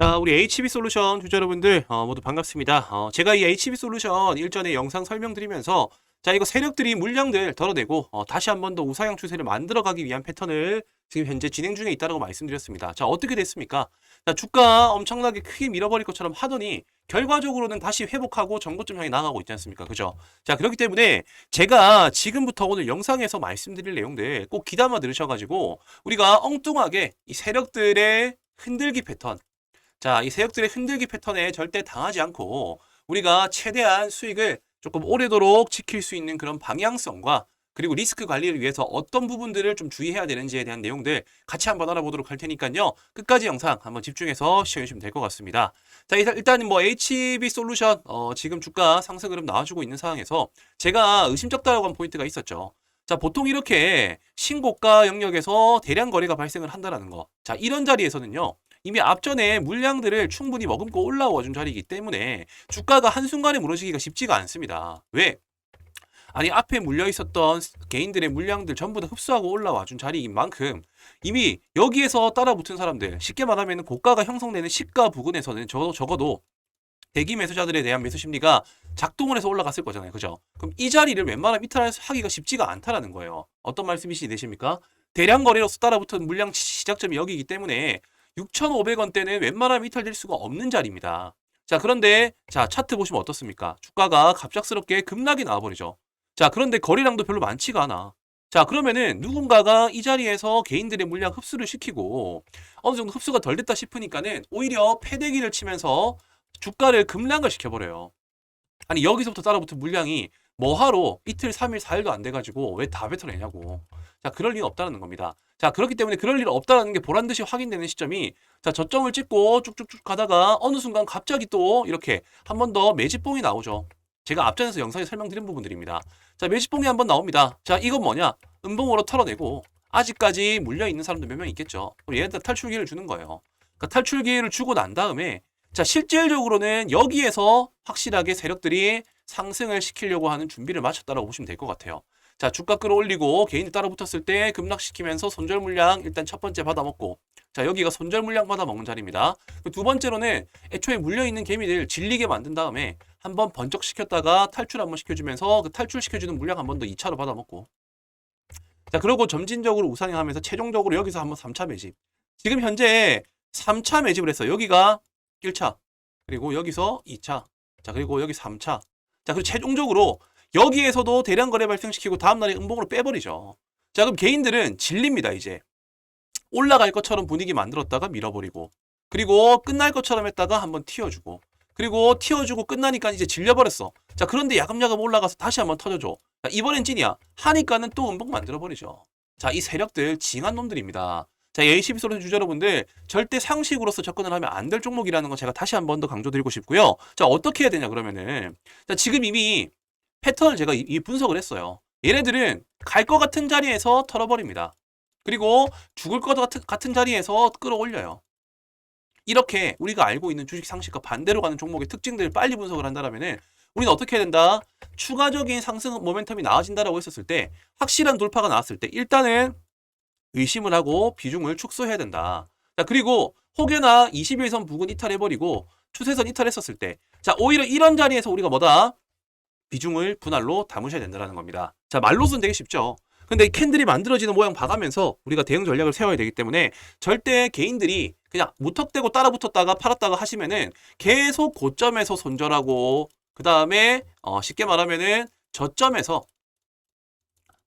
자, 우리 HB 솔루션 주자 여러분들 어, 모두 반갑습니다. 어, 제가 이 HB 솔루션 일전에 영상 설명드리면서 자 이거 세력들이 물량들 덜어내고 어, 다시 한 번 더 우상향 추세를 만들어가기 위한 패턴을 지금 현재 진행 중에 있다고 말씀드렸습니다. 자 어떻게 됐습니까? 자 주가 엄청나게 크게 밀어버릴 것처럼 하더니 결과적으로는 다시 회복하고 전고점 향해 나가고 있지 않습니까? 그죠? 자 그렇기 때문에 제가 지금부터 오늘 영상에서 말씀드릴 내용들 꼭 귀담아 들으셔가지고 우리가 엉뚱하게 이 세력들의 흔들기 패턴 자, 이 세력들의 흔들기 패턴에 절대 당하지 않고 우리가 최대한 수익을 조금 오래도록 지킬 수 있는 그런 방향성과 그리고 리스크 관리를 위해서 어떤 부분들을 좀 주의해야 되는지에 대한 내용들 같이 한번 알아보도록 할 테니까요. 끝까지 영상 한번 집중해서 시청해 주시면 될 것 같습니다. 자, 일단- 뭐 HB 솔루션 어, 지금 주가 상승 흐름 나와주고 있는 상황에서 제가 의심쩍다라고 한 포인트가 있었죠. 자, 보통 이렇게 신고가 영역에서 대량 거래가 발생을 한다라는 거. 자, 이런 자리에서는요. 이미 앞전에 물량들을 충분히 머금고 올라와 준 자리이기 때문에 주가가 한순간에 무너지기가 쉽지가 않습니다. 왜? 아니 앞에 물려 있었던 개인들의 물량들 전부 다 흡수하고 올라와 준 자리인 만큼 이미 여기에서 따라붙은 사람들 쉽게 말하면 고가가 형성되는 시가 부근에서는 적, 적어도 대기 매수자들에 대한 매수 심리가 작동을 해서 올라갔을 거잖아요. 그죠? 그럼 이 자리를 웬만하면 이탈하기가 쉽지가 않다라는 거예요. 어떤 말씀이시 되십니까? 대량 거래로서 따라붙은 물량 시작점이 여기이기 때문에 6,500원대는 웬만하면 이탈될 수가 없는 자리입니다. 자, 그런데 자, 차트 보시면 어떻습니까? 주가가 갑작스럽게 급락이 나와버리죠. 자, 그런데 거래량도 별로 많지가 않아. 자, 그러면은 누군가가 이 자리에서 개인들의 물량 흡수를 시키고 어느 정도 흡수가 덜 됐다 싶으니까는 오히려 패대기를 치면서 주가를 급락을 시켜버려요. 아니, 여기서부터 따라붙은 물량이 뭐하러 이틀, 3일, 4일도 안 돼가지고 왜 다 뱉어내냐고. 자, 그럴 리는 없다는 겁니다. 자, 그렇기 때문에 그럴 일 없다는 게 보란 듯이 확인되는 시점이 자, 저점을 찍고 쭉쭉쭉 가다가 어느 순간 갑자기 또 이렇게 한 번 더 매집봉이 나오죠. 제가 앞전에서 영상에 설명드린 부분들입니다. 자, 매집봉이 한 번 나옵니다. 자, 이건 뭐냐? 음봉으로 털어내고 아직까지 물려 있는 사람도 몇 명 있겠죠. 얘한테 탈출 기회를 주는 거예요. 그러니까 탈출 기회를 주고 난 다음에 자, 실질적으로는 여기에서 확실하게 세력들이 상승을 시키려고 하는 준비를 마쳤다라고 보시면 될 것 같아요. 자, 주가 끌어올리고 개인이 따라 붙었을 때 급락시키면서 손절 물량 일단 첫 번째 받아먹고 자, 여기가 손절 물량 받아먹는 자리입니다. 그두 번째로는 애초에 물려있는 개미들 질리게 만든 다음에 한번 번쩍시켰다가 탈출 한번 시켜주면서 그 탈출시켜주는 물량 한 번 더 2차로 받아먹고 자, 그러고 점진적으로 우상향하면서 최종적으로 여기서 한번 3차 매집. 지금 현재 3차 매집을 했어요. 여기가 1차. 그리고 여기서 2차. 자, 그리고 여기 3차. 자, 그리고 최종적으로 여기에서도 대량 거래 발생시키고 다음날에 음봉으로 빼버리죠. 자, 그럼 개인들은 질립니다, 이제. 올라갈 것처럼 분위기 만들었다가 밀어버리고. 그리고 끝날 것처럼 했다가 한번 튀어주고. 그리고 튀어주고 끝나니까 이제 질려버렸어. 자, 그런데 야금야금 올라가서 다시 한번 터져줘. 자, 이번엔 찐이야. 하니까는 또 음봉 만들어버리죠. 자, 이 세력들 징한 놈들입니다. 자, A12 솔루션 주자 여러분들 절대 상식으로서 접근을 하면 안 될 종목이라는 거 제가 다시 한 번 더 강조드리고 싶고요. 자, 어떻게 해야 되냐 그러면은 자, 지금 이미 패턴을 제가 이, 이 분석을 했어요. 얘네들은 갈 것 같은 자리에서 털어버립니다. 그리고 죽을 것 같은, 같은 자리에서 끌어올려요. 이렇게 우리가 알고 있는 주식 상식과 반대로 가는 종목의 특징들을 빨리 분석을 한다면은 우리는 어떻게 해야 된다? 추가적인 상승 모멘텀이 나아진다라고 했었을 때 확실한 돌파가 나왔을 때 일단은 의심을 하고 비중을 축소해야 된다. 자, 그리고 혹여나 21선 부근 이탈해버리고 추세선 이탈했었을 때, 자, 오히려 이런 자리에서 우리가 뭐다? 비중을 분할로 담으셔야 된다는 겁니다. 자, 말로서는 되게 쉽죠. 근데 이 캔들이 만들어지는 모양 봐가면서 우리가 대응 전략을 세워야 되기 때문에 절대 개인들이 그냥 무턱대고 따라 붙었다가 팔았다가 하시면은 계속 고점에서 손절하고 그 다음에 어, 쉽게 말하면은 저점에서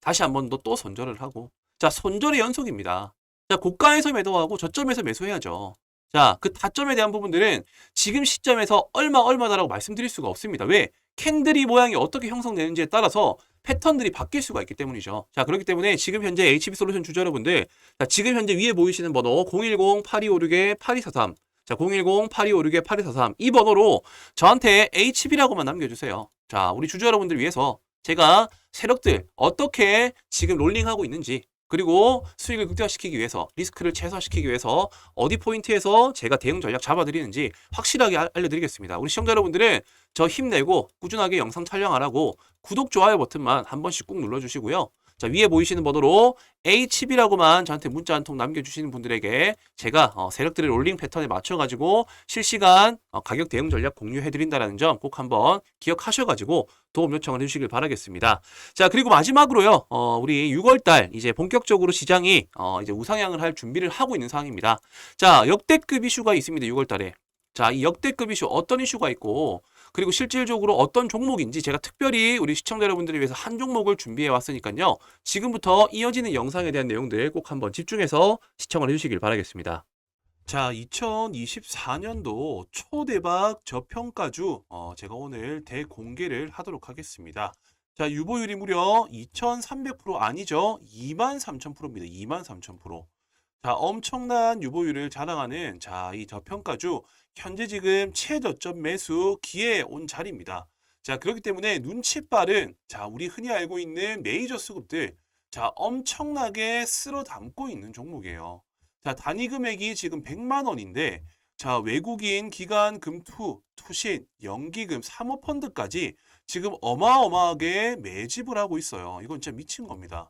다시 한 번 더 또 손절을 하고 자, 손절의 연속입니다. 자, 고가에서 매도하고 저점에서 매수해야죠. 자, 그 타점에 대한 부분들은 지금 시점에서 얼마 얼마다라고 말씀드릴 수가 없습니다. 왜? 캔들이 모양이 어떻게 형성되는지에 따라서 패턴들이 바뀔 수가 있기 때문이죠. 자, 그렇기 때문에 지금 현재 HB 솔루션 주자 여러분들, 자, 지금 현재 위에 보이시는 번호 010-8256-8243, 자, 010-8256-8243 이 번호로 저한테 HB라고만 남겨주세요. 자, 우리 주주 여러분들 위해서 제가 세력들 어떻게 지금 롤링하고 있는지 그리고 수익을 극대화시키기 위해서 리스크를 최소화시키기 위해서 어디 포인트에서 제가 대응 전략 잡아드리는지 확실하게 알- 알려드리겠습니다. 우리 시청자 여러분들은 저 힘내고 꾸준하게 영상 촬영하라고 구독, 좋아요 버튼만 한 번씩 꾹 눌러주시고요. 자, 위에 보이시는 번호로 HB라고만 저한테 문자 한 통 남겨주시는 분들에게 제가 어, 세력들의 롤링 패턴에 맞춰가지고 실시간 어, 가격 대응 전략 공유해드린다는 점 꼭 한번 기억하셔가지고 도움 요청을 해주시길 바라겠습니다. 자, 그리고 마지막으로요, 어, 우리 6월달 이제 본격적으로 시장이 어, 이제 우상향을 할 준비를 하고 있는 상황입니다. 자, 역대급 이슈가 있습니다. 6월달에. 자, 이 역대급 이슈 어떤 이슈가 있고 그리고 실질적으로 어떤 종목인지 제가 특별히 우리 시청자 여러분들을 위해서 한 종목을 준비해 왔으니까요. 지금부터 이어지는 영상에 대한 내용들 꼭 한번 집중해서 시청을 해주시길 바라겠습니다. 자, 2024년도 초대박 저평가주 어, 제가 오늘 대공개를 하도록 하겠습니다. 자, 유보율이 무려 2,300% 아니죠? 23,000%입니다. 23,000%. 자, 엄청난 유보율을 자랑하는 자, 이 저평가주 현재 지금 최저점 매수 기회에 온 자리입니다. 자, 그렇기 때문에 눈치 빠른 자, 우리 흔히 알고 있는 메이저 수급들 자, 엄청나게 쓸어 담고 있는 종목이에요. 자, 단위 금액이 지금 100만 원인데 자, 외국인 기관 금투, 투신, 연기금, 사모펀드까지 지금 어마어마하게 매집을 하고 있어요. 이건 진짜 미친 겁니다.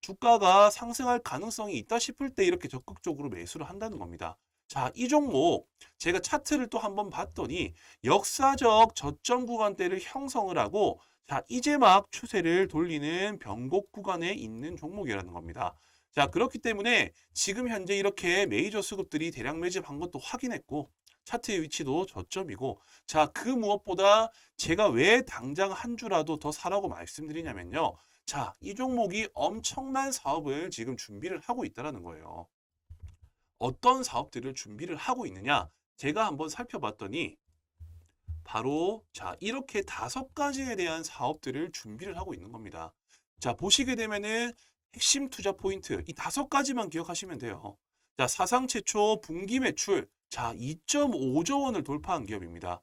주가가 상승할 가능성이 있다 싶을 때 이렇게 적극적으로 매수를 한다는 겁니다. 자, 이 종목 제가 차트를 또 한번 봤더니 역사적 저점 구간대를 형성을 하고 자, 이제 막 추세를 돌리는 변곡 구간에 있는 종목이라는 겁니다. 자, 그렇기 때문에 지금 현재 이렇게 메이저 수급들이 대량 매집한 것도 확인했고 차트의 위치도 저점이고 자, 그 무엇보다 제가 왜 당장 한 주라도 더 사라고 말씀드리냐면요. 자, 이 종목이 엄청난 사업을 지금 준비를 하고 있다는 거예요. 어떤 사업들을 준비를 하고 있느냐? 제가 한번 살펴봤더니 바로 자, 이렇게 다섯 가지에 대한 사업들을 준비를 하고 있는 겁니다. 자, 보시게 되면은 핵심 투자 포인트 이 다섯 가지만 기억하시면 돼요. 자, 사상 최초 분기 매출 자, 2.5조 원을 돌파한 기업입니다.